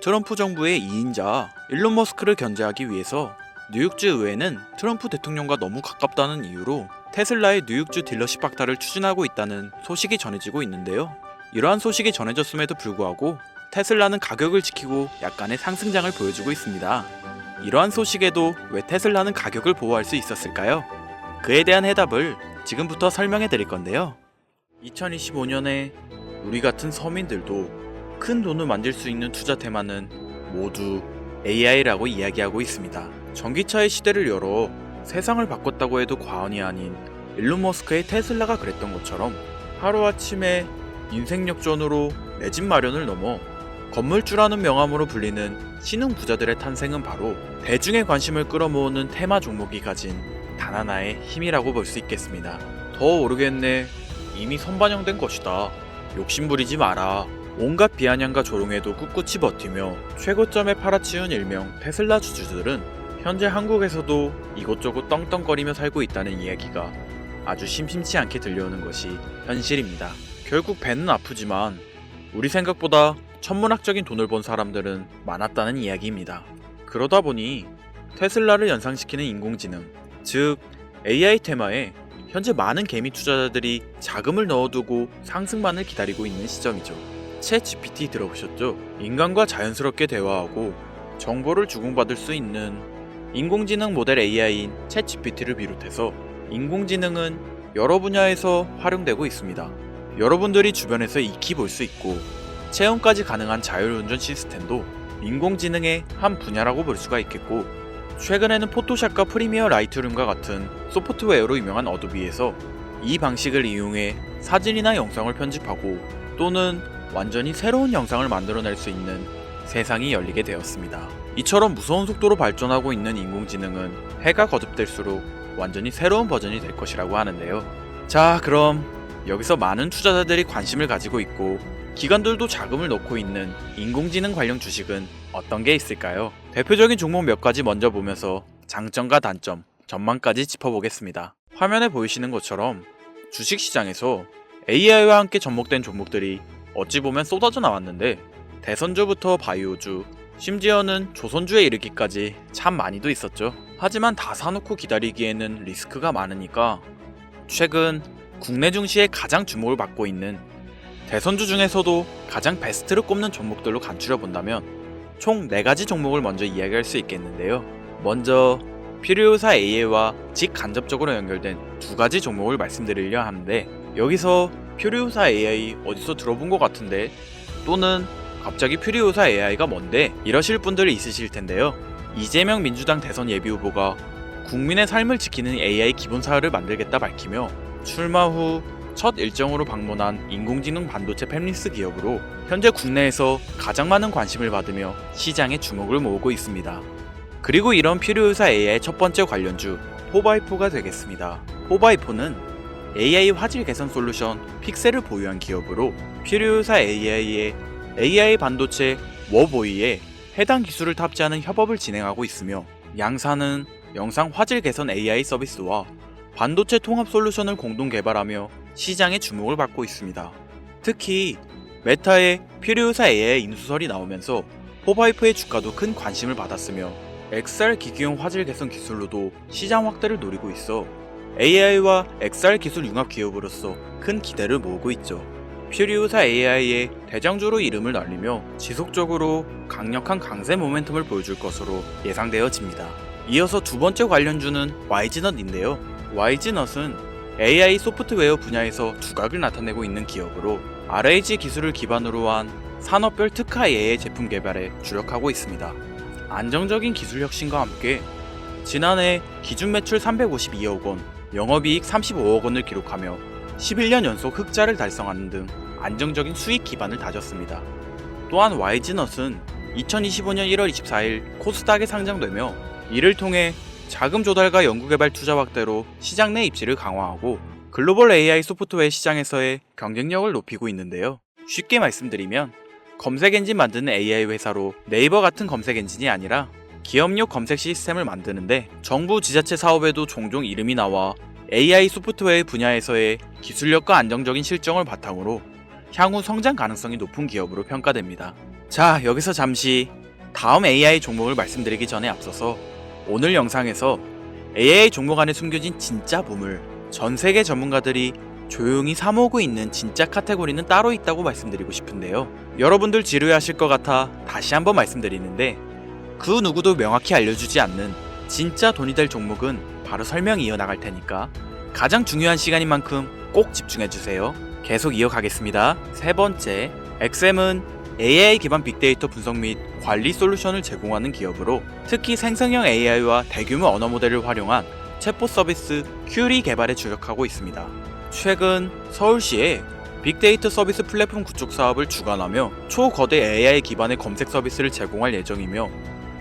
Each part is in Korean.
트럼프 정부의 2인자 일론 머스크를 견제하기 위해서 뉴욕주 의회는 트럼프 대통령과 너무 가깝다는 이유로 테슬라의 뉴욕주 딜러십 박탈을 추진하고 있다는 소식이 전해지고 있는데요. 이러한 소식이 전해졌음에도 불구하고 테슬라는 가격을 지키고 약간의 상승장을 보여주고 있습니다. 이러한 소식에도 왜 테슬라는 가격을 보호할 수 있었을까요? 그에 대한 해답을 지금부터 설명해 드릴 건데요. 2025년에 우리 같은 서민들도 큰 돈을 만들 수 있는 투자 테마는 모두 AI라고 이야기하고 있습니다. 전기차의 시대를 열어 세상을 바꿨다고 해도 과언이 아닌 일론 머스크의 테슬라가 그랬던 것처럼 하루아침에 인생 역전으로 내 집 마련을 넘어 건물주라는 명함으로 불리는 신흥 부자들의 탄생은 바로 대중의 관심을 끌어모으는 테마 종목이 가진 단 하나의 힘이라고 볼 수 있겠습니다. 더 오르겠네. 이미 선반영된 것이다. 욕심부리지 마라. 온갖 비아냥과 조롱에도 꿋꿋이 버티며 최고점에 팔아치운 일명 테슬라 주주들은 현재 한국에서도 이곳저곳 떵떵거리며 살고 있다는 이야기가 아주 심심치 않게 들려오는 것이 현실입니다. 결국 배는 아프지만 우리 생각보다 천문학적인 돈을 번 사람들은 많았다는 이야기입니다. 그러다 보니 테슬라를 연상시키는 인공지능, 즉 AI 테마에 현재 많은 개미 투자자들이 자금을 넣어두고 상승만을 기다리고 있는 시점이죠. 챗 GPT 들어보셨죠? 인간과 자연스럽게 대화하고 정보를 주고받을 수 있는 인공지능 모델 AI인 챗 GPT를 비롯해서 인공지능은 여러 분야에서 활용되고 있습니다. 여러분들이 주변에서 익히 볼 수 있고 체험까지 가능한 자율운전 시스템도 인공지능의 한 분야라고 볼 수가 있겠고 최근에는 포토샵과 프리미어 라이트룸과 같은 소프트웨어로 유명한 어도비에서 이 방식을 이용해 사진이나 영상을 편집하고 또는 완전히 새로운 영상을 만들어낼 수 있는 세상이 열리게 되었습니다. 이처럼 무서운 속도로 발전하고 있는 인공지능은 해가 거듭될수록 완전히 새로운 버전이 될 것이라고 하는데요. 자, 그럼 여기서 많은 투자자들이 관심을 가지고 있고 기관들도 자금을 넣고 있는 인공지능 관련 주식은 어떤 게 있을까요? 대표적인 종목 몇 가지 먼저 보면서 장점과 단점, 전망까지 짚어보겠습니다. 화면에 보이시는 것처럼 주식 시장에서 AI와 함께 접목된 종목들이 어찌 보면 쏟아져 나왔는데 대선주부터 바이오주, 심지어는 조선주에 이르기까지 참 많이도 있었죠. 하지만 다 사놓고 기다리기에는 리스크가 많으니까 최근 국내 증시에 가장 주목을 받고 있는 대선주 중에서도 가장 베스트를 꼽는 종목들로 간추려 본다면 총 4가지 종목을 먼저 이야기할 수 있겠는데요. 먼저 필요유사 AI와 직간접적으로 연결된 두 가지 종목을 말씀드리려 하는데 여기서 필요유사 AI 어디서 들어본 것 같은데 또는 갑자기 필요유사 AI가 뭔데 이러실 분들이 있으실 텐데요. 이재명 민주당 대선 예비 후보가 국민의 삶을 지키는 AI 기본 사회를 만들겠다 밝히며 출마 후 첫 일정으로 방문한 인공지능 반도체 팹리스 기업으로 현재 국내에서 가장 많은 관심을 받으며 시장의 주목을 모으고 있습니다. 그리고 이런 필요유사 AI의 첫 번째 관련주 포바이포가 되겠습니다. 포바이포는 AI 화질 개선 솔루션 픽셀을 보유한 기업으로 필요유사 AI의 AI 반도체 워보이에 해당 기술을 탑재하는 협업을 진행하고 있으며 양사는 영상 화질 개선 AI 서비스와 반도체 통합 솔루션을 공동 개발하며 시장의 주목을 받고 있습니다. 특히 메타의 필요유사 AI 인수설이 나오면서 포바이프의 주가도 큰 관심을 받았으며 XR 기기용 화질 개선 기술로도 시장 확대를 노리고 있어 AI와 XR 기술 융합 기업으로서 큰 기대를 모으고 있죠. 퓨리우사 AI의 대장주로 이름을 날리며 지속적으로 강력한 강세 모멘텀을 보여줄 것으로 예상되어집니다. 이어서 두 번째 관련주는 YG넛인데요. YG넛은 AI 소프트웨어 분야에서 두각을 나타내고 있는 기업으로 RAG 기술을 기반으로 한 산업별 특화 AI 제품 개발에 주력하고 있습니다. 안정적인 기술 혁신과 함께 지난해 기준 매출 352억 원, 영업이익 35억 원을 기록하며 11년 연속 흑자를 달성하는 등 안정적인 수익 기반을 다졌습니다. 또한 YG넛은 2025년 1월 24일 코스닥에 상장되며 이를 통해 자금 조달과 연구개발 투자 확대로 시장 내 입지를 강화하고 글로벌 AI 소프트웨어 시장에서의 경쟁력을 높이고 있는데요. 쉽게 말씀드리면 검색 엔진 만드는 AI 회사로 네이버 같은 검색 엔진이 아니라 기업용 검색 시스템을 만드는데 정부 지자체 사업에도 종종 이름이 나와 AI 소프트웨어 분야에서의 기술력과 안정적인 실정을 바탕으로 향후 성장 가능성이 높은 기업으로 평가됩니다. 자, 여기서 잠시 다음 AI 종목을 말씀드리기 전에 앞서서 오늘 영상에서 AI 종목 안에 숨겨진 진짜 보물, 전 세계 전문가들이 조용히 사모으고 있는 진짜 카테고리는 따로 있다고 말씀드리고 싶은데요. 여러분들 지루해하실 것 같아 다시 한번 말씀드리는데 그 누구도 명확히 알려주지 않는 진짜 돈이 될 종목은 바로 설명 이어나갈 테니까 가장 중요한 시간인 만큼 꼭 집중해주세요. 계속 이어가겠습니다. 세 번째, XM은 AI 기반 빅데이터 분석 및 관리 솔루션을 제공하는 기업으로 특히 생성형 AI와 대규모 언어 모델을 활용한 챗봇 서비스 큐리 개발에 주력하고 있습니다. 최근 서울시에 빅데이터 서비스 플랫폼 구축 사업을 주관하며 초거대 AI 기반의 검색 서비스를 제공할 예정이며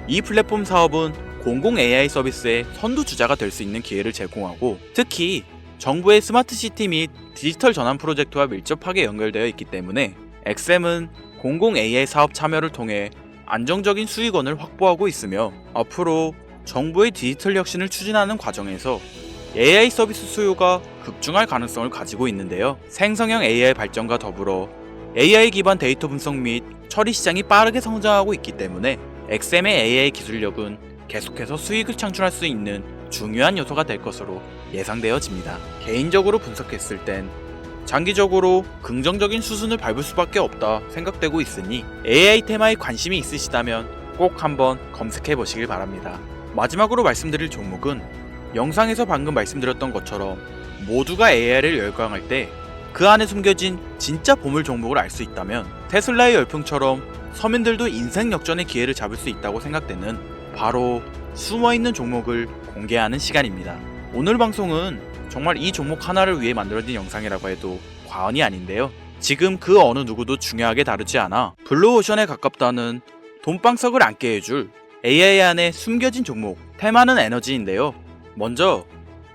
이 플랫폼 사업은 공공 AI 서비스의 선두주자가 될 수 있는 기회를 제공하고 특히 정부의 스마트 시티 및 디지털 전환 프로젝트와 밀접하게 연결되어 있기 때문에 XM은 공공 AI 사업 참여를 통해 안정적인 수익원을 확보하고 있으며 앞으로 정부의 디지털 혁신을 추진하는 과정에서 AI 서비스 수요가 급증할 가능성을 가지고 있는데요. 생성형 AI 발전과 더불어 AI 기반 데이터 분석 및 처리 시장이 빠르게 성장하고 있기 때문에 XM의 AI 기술력은 계속해서 수익을 창출할 수 있는 중요한 요소가 될 것으로 예상되어집니다. 개인적으로 분석했을 땐 장기적으로 긍정적인 수순을 밟을 수밖에 없다 생각되고 있으니 AI 테마에 관심이 있으시다면 꼭 한번 검색해 보시길 바랍니다. 마지막으로 말씀드릴 종목은 영상에서 방금 말씀드렸던 것처럼 모두가 AI를 열광할 때 그 안에 숨겨진 진짜 보물 종목을 알 수 있다면 테슬라의 열풍처럼 서민들도 인생 역전의 기회를 잡을 수 있다고 생각되는 바로 숨어있는 종목을 공개하는 시간입니다. 오늘 방송은 정말 이 종목 하나를 위해 만들어진 영상이라고 해도 과언이 아닌데요. 지금 그 어느 누구도 중요하게 다루지 않아 블루오션에 가깝다는 돈방석을 앉게 해줄 AI 안에 숨겨진 종목 테마는 에너지인데요. 먼저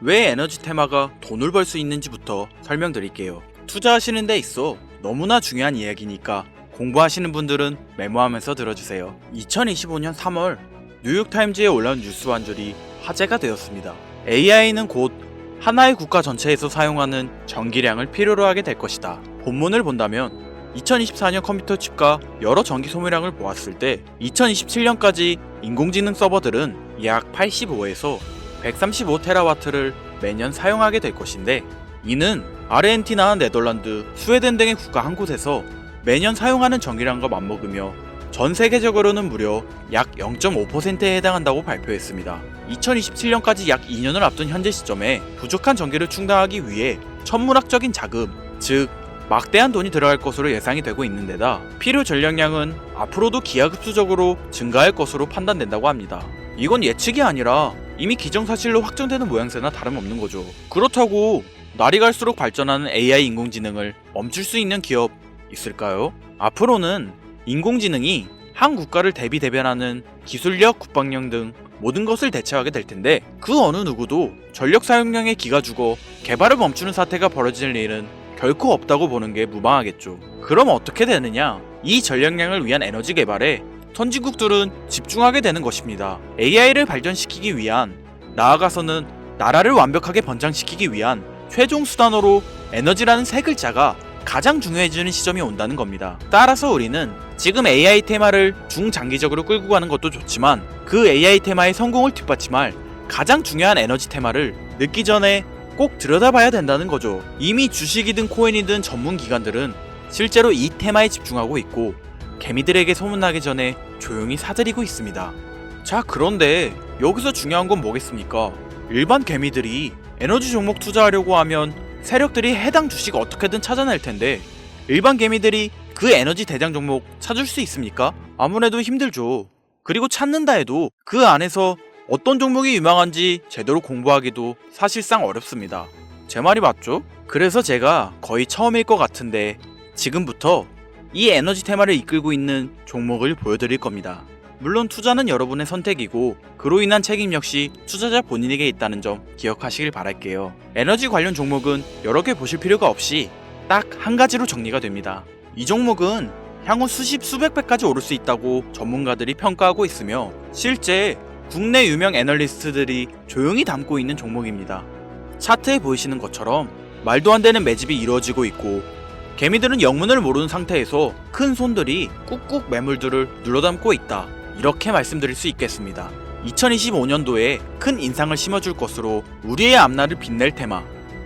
왜 에너지 테마가 돈을 벌 수 있는지부터 설명드릴게요. 투자하시는 데 있어 너무나 중요한 이야기니까 공부하시는 분들은 메모하면서 들어주세요. 2025년 3월 뉴욕타임즈에 올라온 뉴스 한 줄이 화제가 되었습니다. AI는 곧 하나의 국가 전체에서 사용하는 전기량을 필요로 하게 될 것이다. 본문을 본다면 2024년 컴퓨터 칩과 여러 전기 소모량을 보았을 때 2027년까지 인공지능 서버들은 약 85에서 135 테라와트를 매년 사용하게 될 것인데 이는 아르헨티나, 네덜란드, 스웨덴 등의 국가 한 곳에서 매년 사용하는 전기량과 맞먹으며 전 세계적으로는 무려 약 0.5%에 해당한다고 발표했습니다. 2027년까지 약 2년을 앞둔 현재 시점에 부족한 전기를 충당하기 위해 천문학적인 자금, 즉 막대한 돈이 들어갈 것으로 예상이 되고 있는데다 필요 전력량은 앞으로도 기하급수적으로 증가할 것으로 판단된다고 합니다. 이건 예측이 아니라 이미 기정사실로 확정되는 모양새나 다름없는 거죠. 그렇다고 날이 갈수록 발전하는 AI 인공지능을 멈출 수 있는 기업 있을까요? 앞으로는 인공지능이 한 국가를 대비 대변하는 기술력, 국방력 등 모든 것을 대체하게 될 텐데 그 어느 누구도 전력 사용량에 기가 죽어 개발을 멈추는 사태가 벌어질 일은 결코 없다고 보는 게 무방하겠죠. 그럼 어떻게 되느냐? 이 전력량을 위한 에너지 개발에 선진국들은 집중하게 되는 것입니다. AI를 발전시키기 위한 나아가서는 나라를 완벽하게 번창시키기 위한 최종 수단으로 에너지라는 세 글자가 가장 중요해지는 시점이 온다는 겁니다. 따라서 우리는 지금 AI 테마를 중장기적으로 끌고 가는 것도 좋지만 그 AI 테마의 성공을 뒷받침할 가장 중요한 에너지 테마를 늦기 전에 꼭 들여다봐야 된다는 거죠. 이미 주식이든 코인이든 전문 기관들은 실제로 이 테마에 집중하고 있고 개미들에게 소문나기 전에 조용히 사들이고 있습니다. 자, 그런데 여기서 중요한 건 뭐겠습니까? 일반 개미들이 에너지 종목 투자하려고 하면 세력들이 해당 주식 어떻게든 찾아낼 텐데 일반 개미들이 그 에너지 대장 종목 찾을 수 있습니까? 아무래도 힘들죠. 그리고 찾는다 해도 그 안에서 어떤 종목이 유망한지 제대로 공부하기도 사실상 어렵습니다. 제 말이 맞죠? 그래서 제가 거의 처음일 것 같은데 지금부터 이 에너지 테마를 이끌고 있는 종목을 보여드릴 겁니다. 물론 투자는 여러분의 선택이고 그로 인한 책임 역시 투자자 본인에게 있다는 점 기억하시길 바랄게요. 에너지 관련 종목은 여러 개 보실 필요가 없이 딱 한 가지로 정리가 됩니다. 이 종목은 향후 수십 수백 배까지 오를 수 있다고 전문가들이 평가하고 있으며 실제 국내 유명 애널리스트들이 조용히 담고 있는 종목입니다. 차트에 보이시는 것처럼 말도 안 되는 매집이 이루어지고 있고 개미들은 영문을 모르는 상태에서 큰 손들이 꾹꾹 매물들을 눌러담고 있다. 이렇게 말씀드릴 수 있겠습니다. 2025년도에 큰 인상을 심어줄 것으로 우리의 앞날을 빛낼 테마.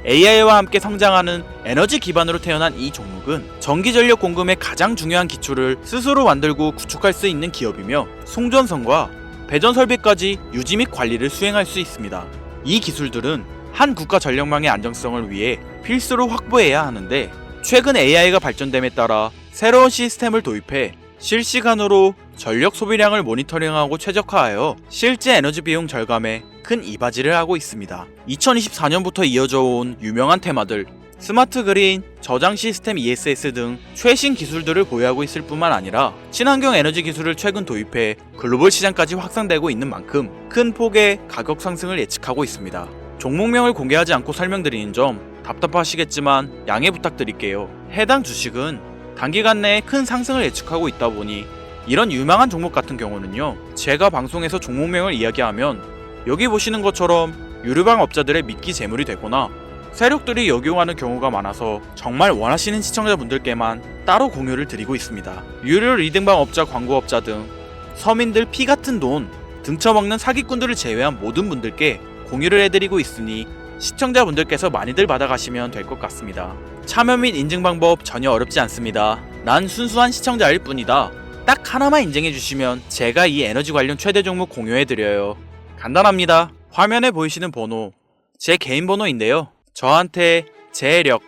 AI와 함께 성장하는 에너지 기반으로 태어난 이 종목은 전기 전력 공급의 가장 중요한 기초를 스스로 만들고 구축할 수 있는 기업이며 송전선과 배전 설비까지 유지 및 관리를 수행할 수 있습니다. 이 기술들은 한 국가 전력망의 안정성을 위해 필수로 확보해야 하는데 최근 AI가 발전됨에 따라 새로운 시스템을 도입해 실시간으로 전력 소비량을 모니터링하고 최적화하여 실제 에너지 비용 절감에 큰 이바지를 하고 있습니다. 2024년부터 이어져 온 유명한 테마들 스마트 그린, 저장 시스템 ESS 등 최신 기술들을 보유하고 있을 뿐만 아니라 친환경 에너지 기술을 최근 도입해 글로벌 시장까지 확산되고 있는 만큼 큰 폭의 가격 상승을 예측하고 있습니다. 종목명을 공개하지 않고 설명드리는 점 답답하시겠지만 양해 부탁드릴게요. 해당 주식은 단기간 내에 큰 상승을 예측하고 있다 보니 이런 유망한 종목 같은 경우는요. 제가 방송에서 종목명을 이야기하면 여기 보시는 것처럼 유료방 업자들의 미끼 재물이 되거나 세력들이 역용하는 경우가 많아서 정말 원하시는 시청자분들께만 따로 공유를 드리고 있습니다. 유료 리딩방 업자 광고업자 등 서민들 피 같은 돈 등쳐먹는 사기꾼들을 제외한 모든 분들께 공유를 해드리고 있으니 시청자분들께서 많이들 받아가시면 될 것 같습니다. 참여 및 인증 방법 전혀 어렵지 않습니다. 난 순수한 시청자일 뿐이다. 딱 하나만 인증해주시면 제가 이 에너지 관련 최대 종목 공유해드려요. 간단합니다. 화면에 보이시는 번호, 제 개인 번호인데요. 저한테 재력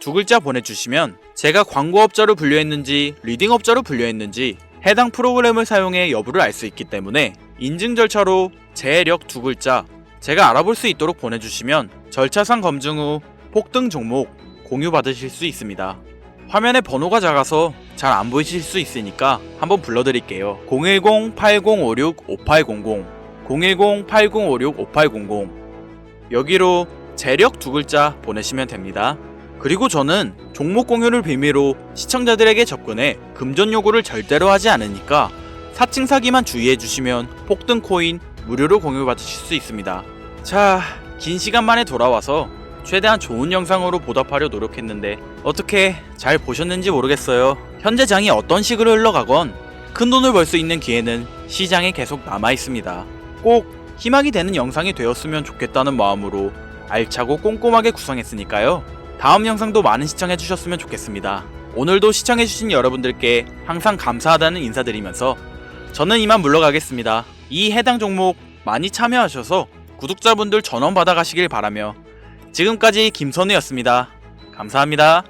두 글자 보내주시면 제가 광고업자로 분류했는지 리딩업자로 분류했는지 해당 프로그램을 사용해 여부를 알 수 있기 때문에 인증 절차로 재력 두 글자 제가 알아볼 수 있도록 보내주시면 절차상 검증 후 폭등 종목 공유 받으실 수 있습니다. 화면에 번호가 작아서 잘 안 보이실 수 있으니까 한번 불러드릴게요. 010-8056-5800 010-8056-5800 여기로 재력 두 글자 보내시면 됩니다. 그리고 저는 종목 공유를 비밀로 시청자들에게 접근해 금전 요구를 절대로 하지 않으니까 사칭 사기만 주의해 주시면 폭등 코인 무료로 공유받으실 수 있습니다. 자, 긴 시간 만에 돌아와서 최대한 좋은 영상으로 보답하려 노력했는데 어떻게 잘 보셨는지 모르겠어요. 현재 장이 어떤 식으로 흘러가건 큰 돈을 벌 수 있는 기회는 시장에 계속 남아 있습니다. 꼭 희망이 되는 영상이 되었으면 좋겠다는 마음으로 알차고 꼼꼼하게 구성했으니까요. 다음 영상도 많은 시청해 주셨으면 좋겠습니다. 오늘도 시청해 주신 여러분들께 항상 감사하다는 인사드리면서 저는 이만 물러가겠습니다. 이 해당 종목 많이 참여하셔서 구독자분들 전원 받아가시길 바라며 지금까지 김선우였습니다. 감사합니다.